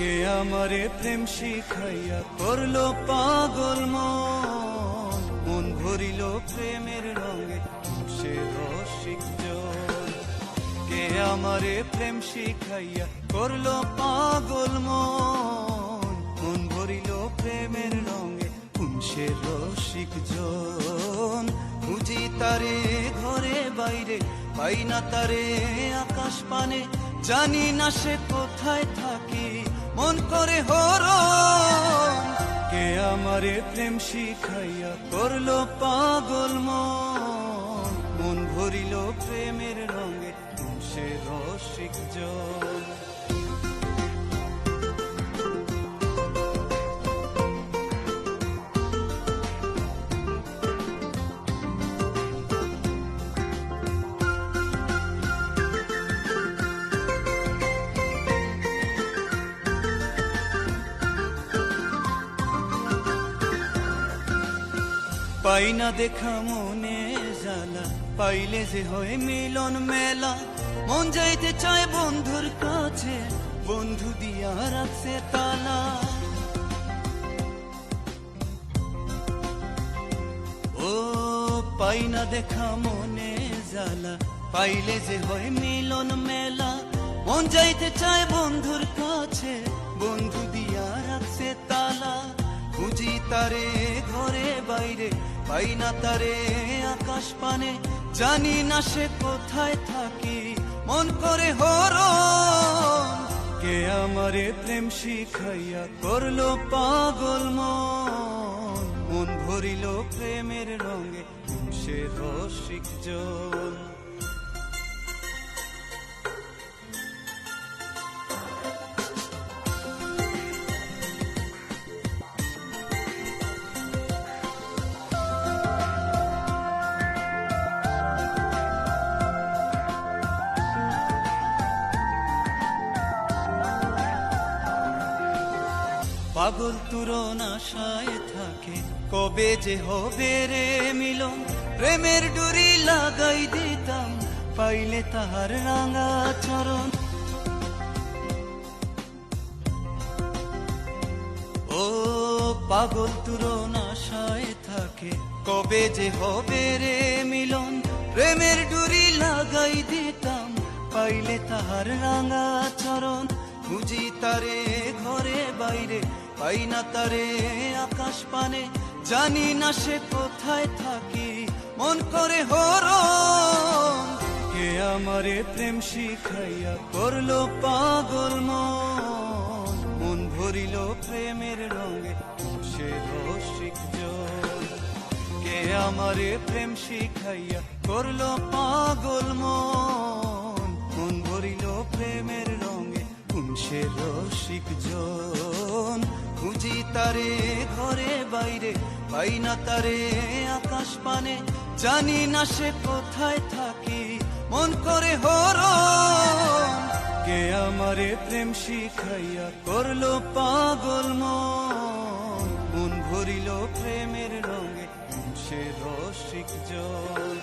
আমারে প্রেম শিখাইয়া করল পাগল মন। মন ভরিল প্রেমের রঙে সে রসিক। কে আমারে প্রেম শিখাইয়া করল পাগল মন। মন ভরিল প্রেমের রঙে সে রসিক জন খুঁজি তারে ঘরে বাইরে, পাই না তারে আকাশ পানে। জানি না সে কোথায় থাকি। মন করে হর কে আমারে প্রেম শিখাইয়া করল পাগল মন? মন ভরিল প্রেমের রঙে সে রসিক জন। পাই না দেখা মনে জ্বালা। পাইলে যে হয় মিলন মেলা। মন যাইতে চায় বন্ধুর কাছে, বন্ধু দিয়া রাখছে তালা। ও, পাই না দেখা মনে জ্বালা। পাইলে যে হয় মিলন মেলা। মন যাইতে চায় বন্ধুর কাছে, বন্ধু দিয়া তারে ঘরে বাইরে, পাই না তারে আকাশ পানে। জানি না সে কোথায় থাকি, মন করে হরণ। কে আমারে প্রেম শিখাইয়া করল পাগল মন? মন ভরিল প্রেমের রঙে সে রসিক জন। পাগল তুরন আশায় থাকে। কবে যে হবে রে মিলন? প্রেমের ডুরি লাগাই দিতাম, পাইলে তাহার রাঙা চরণ। ও পাগল তুরন আশায় থাকে। কবে যে হবে রে মিলন? প্রেমের ডুরি লাগাই দিতাম, পাইলে তাহার রাঙা চরণ। খুঁজি তারে ঘরে বাইরে পাই না তারে আকাশ পানে, জানি না সে কোথায় থাকি। মন করে হরণ, কে আমারে প্রেম শিখাইয়া করল পাগল মন? মন ভরিল প্রেমের রঙে সে রসিক কে আমারে প্রেম শিখাইয়া করল পাগল মন? মন ভরিল প্রেমের রঙে সে রসিক জন খুঁজি তারে ঘরে বাইরে, পাই না তারে আকাশ পানে। জানি না সে কোথায় থাকি, মন করে হরণ। কে আমারে প্রেম শিখাইয়া করল পাগল মন? মন ভরিল প্রেমের রঙে সে রসিক জন।